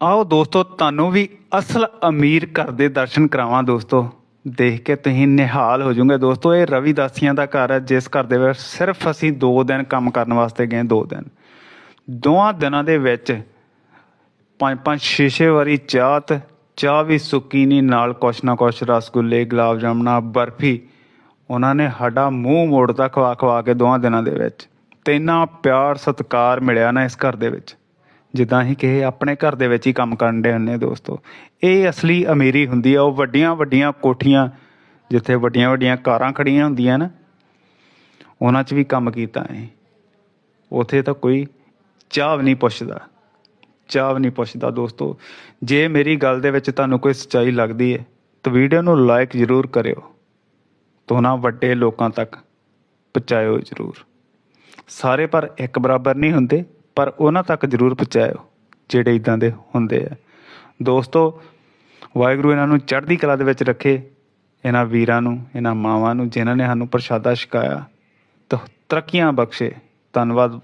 ਆਓ ਦੋਸਤੋ, ਤੁਹਾਨੂੰ ਵੀ ਅਸਲ ਅਮੀਰ ਘਰ ਦੇ ਦਰਸ਼ਨ ਕਰਾਵਾਂ ਦੋਸਤੋ। ਦੇਖ ਕੇ ਤੁਸੀਂ ਨਿਹਾਲ ਹੋ ਜਾਓਗੇ ਦੋਸਤੋ, ਇਹ ਰਵੀ ਦਾਸੀਆਂ ਦਾ ਘਰ ਹੈ, ਜਿਸ ਘਰ ਦੇ ਵਿੱਚ ਸਿਰਫ ਅਸੀਂ 2 ਦਿਨ ਕੰਮ ਕਰਨ ਵਾਸਤੇ ਗਏ 2 ਦਿਨ। ਦੋਹਾਂ ਦਿਨਾਂ ਦੇ ਵਿੱਚ ਪੰਜ ਪੰਜ ਛੇ ਛੇ ਵਾਰੀ ਚਾਹ ਤੇ ਚਾਹ ਵੀ ਸੁੱਕੀ ਨਹੀਂ, ਨਾਲ ਕੁਛ ਨਾ ਕੁਛ ਰਸਗੁੱਲੇ, ਗੁਲਾਬ ਜਾਮਣਾ, ਬਰਫੀ, ਉਹਨਾਂ ਨੇ ਸਾਡਾ ਮੂੰਹ ਮੋੜਦਾ ਖਵਾ ਖਵਾ ਕੇ ਦੋਹਾਂ ਦਿਨਾਂ ਦੇ ਵਿੱਚ। ਤੇ ਇੰਨਾ ਪਿਆਰ ਸਤਿਕਾਰ ਮਿਲਿਆ ਨਾ ਇਸ ਘਰ ਦੇ ਵਿੱਚ। ਜਿੱਦਾਂ ਅਸੀਂ ਕਿਸੇ ਆਪਣੇ ਘਰ ਦੇ ਵਿੱਚ ਹੀ ਕੰਮ ਕਰਨ ਦੇ ਹੁੰਦੇ ਦੋਸਤੋ। ਇਹ ਅਸਲੀ ਅਮੀਰੀ ਹੁੰਦੀ ਆ, ਉਹ ਵੱਡੀਆਂ ਵੱਡੀਆਂ ਕੋਠੀਆਂ, ਜਿੱਥੇ ਵੱਡੀਆਂ ਵੱਡੀਆਂ ਕਾਰਾਂ ਖੜੀਆਂ ਹੁੰਦੀਆਂ ਨਾ, ਉਹਨਾਂ 'ਚ ਵੀ ਕੰਮ ਕੀਤਾ ਹੈ ਉਥੇ ਤਾਂ ਕੋਈ ਚਾਹ ਵੀ ਨਹੀਂ ਪੁੱਛਦਾ ਚਾਹ ਵੀ ਨਹੀਂ ਪੁੱਛਦਾ ਦੋਸਤੋ। ਜੇ ਮੇਰੀ ਗੱਲ ਦੇ ਵਿੱਚ ਤੁਹਾਨੂੰ ਕੋਈ ਸੱਚਾਈ ਲੱਗਦੀ ਹੈ ਤਾਂ ਵੀਡੀਓ ਨੂੰ ਲਾਈਕ ਜ਼ਰੂਰ ਕਰਿਓ। ਤੋਂ ਨਾ ਵੱਡੇ ਲੋਕਾਂ ਤੱਕ ਪਹੁੰਚਾਇਓ ਜ਼ਰੂਰ। ਸਾਰੇ ਪਰ ਇੱਕ ਬਰਾਬਰ ਨਹੀਂ ਹੁੰਦੇ। ਪਰ ਉਹਨਾਂ ਤੱਕ ਜ਼ਰੂਰ ਪਹੁੰਚਾਇਓ, ਜਿਹੜੇ ਇਦਾਂ ਦੇ ਹੁੰਦੇ ਆ। ਦੋਸਤੋ, ਵਾਹਿਗੁਰੂ ਇਹਨਾਂ ਨੂੰ ਚੜ੍ਹਦੀ ਕਲਾ ਦੇ ਵਿੱਚ ਰੱਖੇ, ਇਹਨਾਂ ਵੀਰਾਂ ਨੂੰ, ਇਹਨਾਂ ਮਾਵਾਂ ਨੂੰ, ਜਿਨ੍ਹਾਂ ਨੇ ਸਾਨੂੰ ਪ੍ਰਸ਼ਾਦਾ ਛਕਾਇਆ ਤਾਂ ਤਰੱਕੀਆਂ ਬਖਸ਼ੇ। ਧੰਨਵਾਦ